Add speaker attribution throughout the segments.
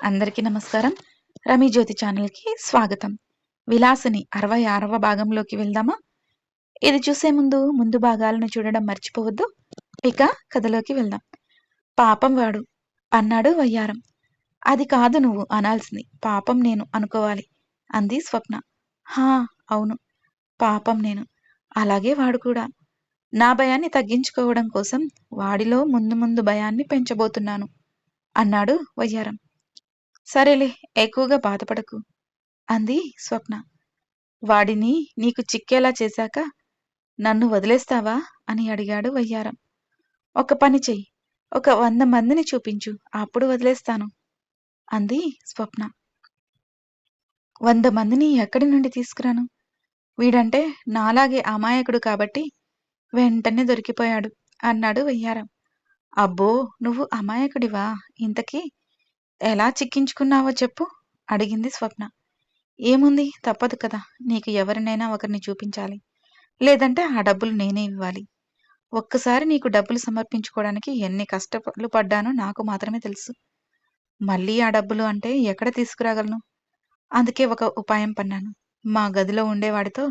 Speaker 1: అందరికీ నమస్కారం. రమి జ్యోతి ఛానల్కి స్వాగతం. విలాసిని అరవై ఆరవ భాగంలోకి వెళ్దామా? ఇది చూసే ముందు ముందు భాగాలను చూడడం మర్చిపోవద్దు. ఇక కథలోకి వెళ్దాం. పాపం వాడు అన్నాడు వయ్యారం. అది కాదు నువ్వు అనాల్సింది. పాపం నేను అనుకోవాలి అంది స్వప్న. హా అవును. పాపం నేను. అలాగే వాడు కూడా. నా భయాన్ని తగ్గించుకోవడం కోసం వాడిలో ముందు ముందు భయాన్ని పెంచబోతున్నాను అన్నాడు వయ్యారం. సరేలే ఎక్కువగా బాధపడకు. అంది స్వప్న. వాడిని నీకు చిక్కేలా చేశాక నన్ను వదిలేస్తావా? అని అడిగాడు వయ్యారం. ఒక పని చెయ్యి ఒక వంద మందిని చూపించు అప్పుడు వదిలేస్తాను అంది స్వప్న. వంద మందిని ఎక్కడి నుండి తీసుకురాను? వీడంటే నాలాగే అమాయకుడు కాబట్టి వెంటనే దొరికిపోయాడు అన్నాడు వయ్యారం. అబ్బో నువ్వు అమాయకుడివా? ఇంతకీ ఎలా చిక్కించుకున్నావో చెప్పు అడిగింది స్వప్న. ఏముంది? తప్పదు కదా. నీకు ఎవరినైనా ఒకరిని చూపించాలి. లేదంటే ఆ డబ్బులు నేనే ఇవ్వాలి. ఒక్కసారి నీకు డబ్బులు సమర్పించుకోవడానికి ఎన్ని కష్టాలు పడ్డానో నాకు మాత్రమే తెలుసు. మళ్ళీ ఆ డబ్బులు అంటే ఎక్కడ తీసుకురాగలను? అందుకే ఒక ఉపాయం పన్నాను. మా గదిలో ఉండేవాడితో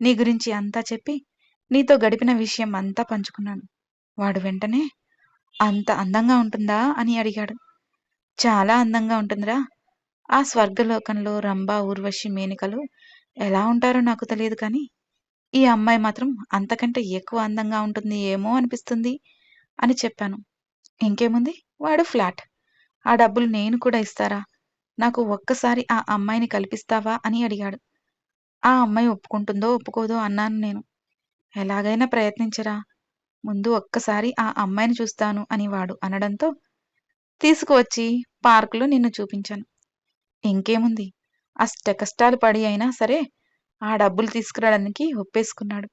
Speaker 1: నీ గురించి అంతా చెప్పి నీతో గడిపిన విషయం అంతా పంచుకున్నాను. వాడు వెంటనే అంత అందంగా ఉంటుందా? అని అడిగాడు. చాలా అందంగా ఉంటుందిరా. ఆ స్వర్గలోకంలో రంభ ఊర్వశి మేనికలు ఎలా ఉంటారో నాకు తెలియదు కానీ ఈ అమ్మాయి మాత్రం అంతకంటే ఎక్కువ అందంగా ఉంటుంది ఏమో అనిపిస్తుంది అని చెప్పాను. ఇంకేముంది? వాడు ఫ్లాట్. ఆ డబ్బులు నేను కూడా ఇస్తారా? నాకు ఒక్కసారి ఆ అమ్మాయిని కల్పిస్తావా అని అడిగాడు. ఆ అమ్మాయి ఒప్పుకుంటుందో ఒప్పుకోదో అన్నాను నేను. ఎలాగైనా ప్రయత్నించరా. ముందు ఒక్కసారి ఆ అమ్మాయిని చూస్తాను అని వాడు అనడంతో తీసుకువచ్చి పార్కులో నిన్ను చూపించాను. ఇంకేముంది? అష్ట కష్టాలు పడి అయినా సరే ఆ డబ్బులు తీసుకురావడానికి ఒప్పేసుకున్నాడు.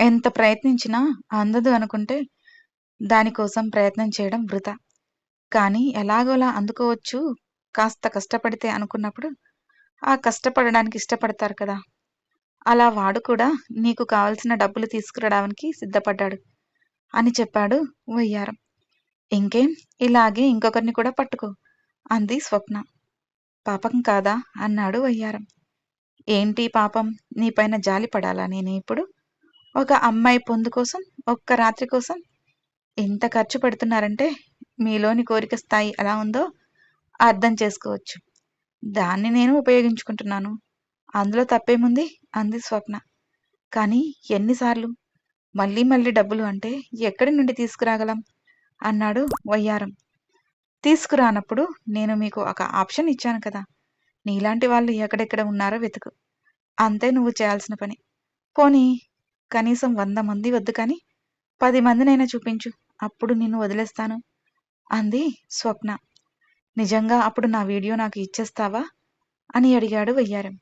Speaker 1: ఎంత ప్రయత్నించినా అందదు అనుకుంటే దానికోసం ప్రయత్నం చేయడం వృధా. కానీ ఎలాగోలా అందుకోవచ్చు. కాస్త కష్టపడితే అనుకున్నప్పుడు ఆ కష్టపడడానికి ఇష్టపడతారు కదా. అలా వాడు కూడా నీకు కావలసిన డబ్బులు తీసుకురావడానికి సిద్ధపడ్డాడు అని చెప్పాడు వయ్యారం. ఇంకేం? ఇలాగే ఇంకొకరిని కూడా పట్టుకో అంది స్వప్న. పాపం కాదా? అన్నాడు వయ్యారం. ఏంటి పాపం? నీపైన జాలి పడాలా నేను ఇప్పుడు? ఒక అమ్మాయి పొందు కోసం ఒక్క రాత్రి కోసం? ఎంత ఖర్చు పెడుతున్నారంటే మీలోని కోరిక స్థాయి ఎలా ఉందో అర్థం చేసుకోవచ్చు. దాన్ని నేను ఉపయోగించుకుంటున్నాను. అందులో తప్పేముంది? అంది స్వప్న. కానీ ఎన్నిసార్లు? మళ్ళీ మళ్ళీ డబ్బులు అంటే ఎక్కడి నుండి తీసుకురాగలం? అన్నాడు వయ్యారం. తీసుకురానప్పుడు నేను మీకు ఒక ఆప్షన్ ఇచ్చాను కదా. నీలాంటి వాళ్ళు ఎక్కడెక్కడ ఉన్నారో వెతుకు. అంతే నువ్వు చేయాల్సిన పని. పోనీ కనీసం వంద మంది వద్దు కానీ పది మందినైనా చూపించు. అప్పుడు నిన్ను వదిలేస్తాను. అంది స్వప్న. నిజంగా అప్పుడు నా వీడియో నాకు ఇచ్చేస్తావా? అని అడిగాడు వయ్యారం.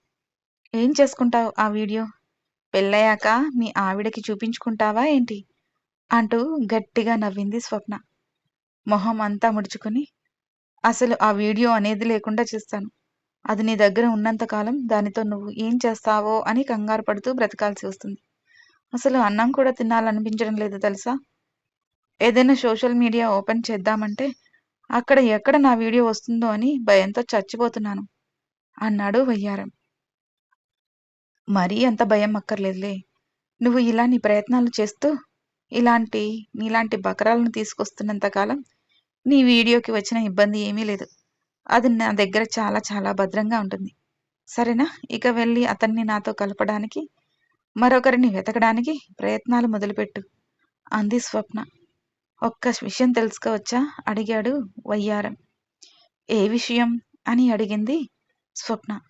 Speaker 1: ఏం చేసుకుంటావు ఆ వీడియో? పెళ్ళయ్యాక మీ ఆవిడకి చూపించుకుంటావా ఏంటి? అంటూ గట్టిగా నవ్వింది స్వప్న. మొహం అంతా ముడుచుకొని అసలు ఆ వీడియో అనేది లేకుండా చేస్తాను. అది నీ దగ్గర ఉన్నంతకాలం దానితో నువ్వు ఏం చేస్తావో అని కంగారు పడుతూ బ్రతకాల్సి వస్తుంది. అసలు అన్నం కూడా తినాలనిపించడం లేదు తెలుసా? ఏదైనా సోషల్ మీడియా ఓపెన్ చేద్దామంటే అక్కడ ఎక్కడ నా వీడియో వస్తుందో అని భయంతో చచ్చిపోతున్నాను అన్నాడు వయ్యారం. మరీ అంత భయం అక్కర్లేదులే. నువ్వు ఇలా నీ ప్రయత్నాలు చేస్తూ ఇలాంటి నీలాంటి బకరాలను తీసుకొస్తున్నంత కాలం నీ వీడియోకి వచ్చిన ఇబ్బంది ఏమీ లేదు. అది నా దగ్గర చాలా చాలా భద్రంగా ఉంటుంది. సరేనా? ఇక వెళ్ళి అతన్ని నాతో కలపడానికి మరొకరిని వెతకడానికి ప్రయత్నాలు మొదలుపెట్టు అంది స్వప్న. ఒక్క విషయం తెలుసుకోవచ్చా? అడిగాడు వయ్యారం. ఏ విషయం? అని అడిగింది స్వప్న.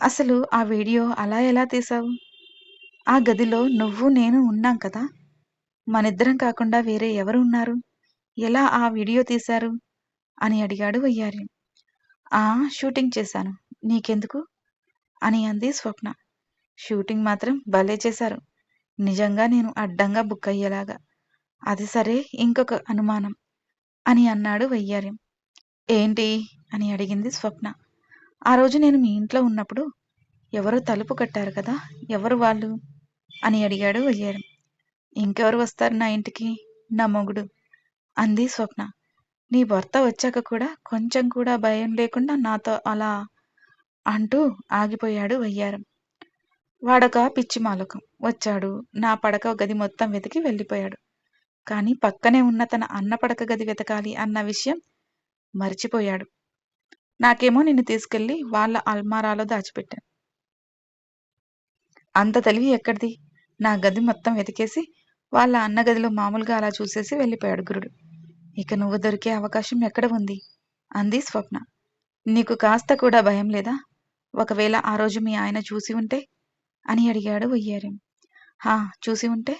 Speaker 1: అసలు ఆ వీడియో అలా ఎలా తీసావు ఆ గదిలో నువ్వు నేను ఉన్నాం కదా? మనిద్దరం కాకుండా వేరే ఎవరు ఉన్నారు ఎలా ఆ వీడియో తీశారు? అని అడిగాడు వయ్యారి. ఆ షూటింగ్ చేశాను. నీకెందుకు? అని అంది స్వప్న. షూటింగ్ మాత్రం భలే చేశారు. నిజంగా నేను అడ్డంగా బుక్ అయ్యేలాగా. అది సరే ఇంకొక అనుమానం అని అన్నాడు వయ్యార్యం ఏంటి? అని అడిగింది స్వప్న. ఆ రోజు నేను మీ ఇంట్లో ఉన్నప్పుడు ఎవరో తలుపు కట్టారు కదా ఎవరు వాళ్ళు? అని అడిగాడు వయ్యారం. ఇంకెవరు వస్తారు నా ఇంటికి? నా మొగుడు. అంది స్వప్న. నీ భర్త వచ్చాక కూడా కొంచెం కూడా భయం లేకుండా నాతో అలా అంటూ ఆగిపోయాడు వయ్యారం. వాడొక పిచ్చి మాలకం. వచ్చాడు. నా పడక గది మొత్తం వెతికి వెళ్ళిపోయాడు. కానీ పక్కనే ఉన్న తన అన్న పడక గది వెతకాలి అన్న విషయం మర్చిపోయాడు. నాకేమో నిన్ను తీసుకెళ్ళి వాళ్ళ అల్మారాలో దాచిపెట్టాను. అంత తెలివి ఎక్కడిది? నా గది మొత్తం వెతికేసి వాళ్ళ అన్న గదిలో మామూలుగా అలా చూసేసి వెళ్ళిపోయాడు గురుడు. ఇక నువ్వు దొరికే అవకాశం ఎక్కడ ఉంది? అంది స్వప్న. నీకు కాస్త కూడా భయం లేదా? ఒకవేళ ఆ రోజు మీ ఆయన చూసి ఉంటే? అని అడిగాడు వయ్యారం. హా చూసి ఉంటే?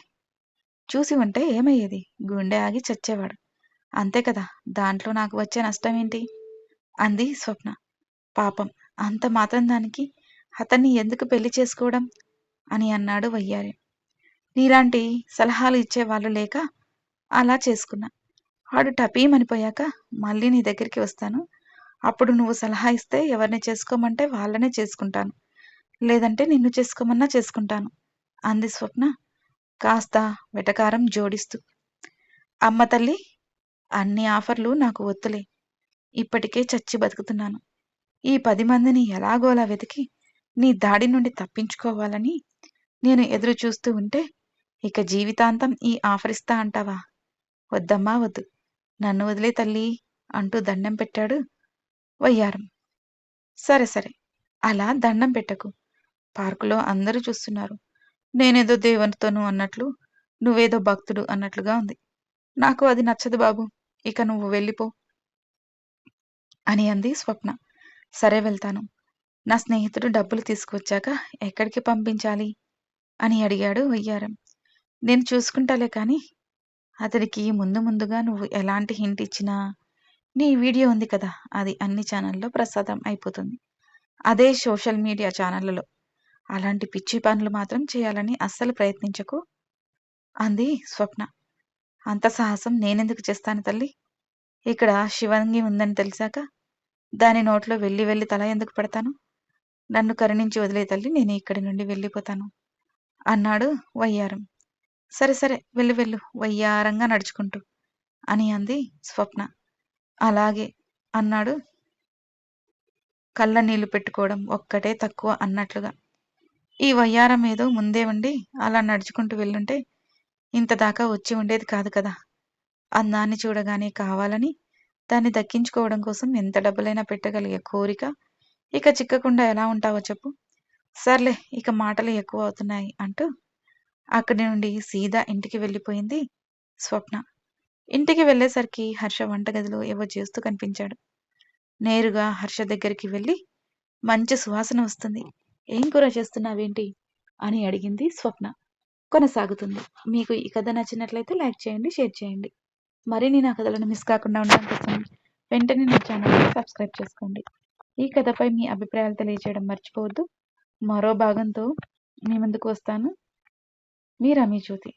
Speaker 1: చూసి ఉంటే ఏమయ్యేది? గుండె ఆగి చచ్చేవాడు. అంతే కదా దాంట్లో నాకు వచ్చే నష్టం ఏంటి? అంది స్వప్న. పాపం అంత మాత్రం దానికి అతన్ని ఎందుకు పెళ్ళి చేసుకోవడం? అని అన్నాడు వయ్యారి. నీలాంటి సలహాలు ఇచ్చేవాళ్ళు లేక అలా చేసుకున్నా. వాడు టపీమనిపోయాక మళ్ళీ నీ దగ్గరికి వస్తాను. అప్పుడు నువ్వు సలహా ఇస్తే ఎవరిని చేసుకోమంటే వాళ్ళనే చేసుకుంటాను. లేదంటే నిన్ను చేసుకోమన్నా చేసుకుంటాను. అంది స్వప్న కాస్త వెటకారం జోడిస్తూ. అమ్మ తల్లి అన్ని ఆఫర్లు నాకు వద్దులే ఇప్పటికే చచ్చి బతుకుతున్నాను. ఈ పది మందిని ఎలాగోలా వెతికి నీ దాడి నుండి తప్పించుకోవాలని నేను ఎదురు చూస్తూ ఉంటే ఇక జీవితాంతం ఈ ఆఫర్ ఇస్తా అంటావా? వద్దమ్మా వద్దు. నన్ను వదిలే తల్లి అంటూ దండం పెట్టాడు వయ్యారం. సరే సరే. అలా దండం పెట్టకు. పార్కులో అందరూ చూస్తున్నారు. నేనేదో దేవునితోనూ అన్నట్లు నువ్వేదో భక్తుడు అన్నట్లుగా ఉంది. నాకు అది నచ్చదు బాబు. ఇక నువ్వు వెళ్ళిపో. అని అంది స్వప్న. సరే వెళ్తాను. నా స్నేహితుడు డబ్బులు తీసుకొచ్చాక ఎక్కడికి పంపించాలి? అని అడిగాడు వయ్యారం. నేను చూసుకుంటాలే కానీ అతడికి ముందు ముందుగా నువ్వు ఎలాంటి హింట్ ఇచ్చినా నీ వీడియో ఉంది కదా అది అన్ని ఛానల్లో ప్రసాదం అయిపోతుంది. అదే సోషల్ మీడియా ఛానళ్ళలో. అలాంటి పిచ్చి పనులు మాత్రం చేయాలని అస్సలు ప్రయత్నించకు. అంది స్వప్న. అంత సాహసం నేనెందుకు చేస్తాను తల్లి? ఇక్కడ శివంగి ఉందని తెలిసాక దాని నోట్లో వెళ్ళి వెళ్ళి తల ఎందుకు పెడతాను? నన్ను కరుణించి వదిలే తల్లి నేను ఇక్కడి నుండి వెళ్ళిపోతాను అన్నాడు వయ్యారం. సరే సరే వెళ్ళు వెళ్ళు వయ్యారంగా నడుచుకుంటూ అని అంది స్వప్న. అలాగే అన్నాడు. కళ్ళ నీళ్ళు పెట్టుకోవడం ఒక్కటే తక్కువ అన్నట్లుగా. ఈ వయ్యారం ఏదో ముందే ఉండి అలా నడుచుకుంటూ వెళ్ళుంటే ఇంత దాకా వచ్చి ఉండేది కాదు కదా. అందాన్ని చూడగానే కావాలని దాన్ని దక్కించుకోవడం కోసం ఎంత డబ్బులైనా పెట్టగలిగే కోరిక ఇక చిక్కకుండా ఎలా ఉంటావో చెప్పు. సర్లే ఇక మాటలు ఎక్కువ అవుతున్నాయి అంటూ అక్కడి నుండి సీదా ఇంటికి వెళ్ళిపోయింది స్వప్న. ఇంటికి వెళ్ళేసరికి హర్ష వంటగదిలో ఏవో చేస్తూ కనిపించాడు. నేరుగా హర్ష దగ్గరికి వెళ్ళి మంచి సువాసన వస్తుంది. ఏం కూర చేస్తున్నావేంటి? అని అడిగింది స్వప్న. కొనసాగుతుంది. మీకు ఈ కథ నచ్చినట్లయితే లైక్ చేయండి షేర్ చేయండి. మరిన్ని నా కథలను మిస్ కాకుండా ఉండడం కోసం వెంటనే నా ఛానల్ని సబ్స్క్రైబ్ చేసుకోండి. ఈ కథపై మీ అభిప్రాయాలు తెలియజేయడం మర్చిపోవద్దు. మరో భాగంతో మీ ముందుకు వస్తాను. మీ రమీ జ్యోతి.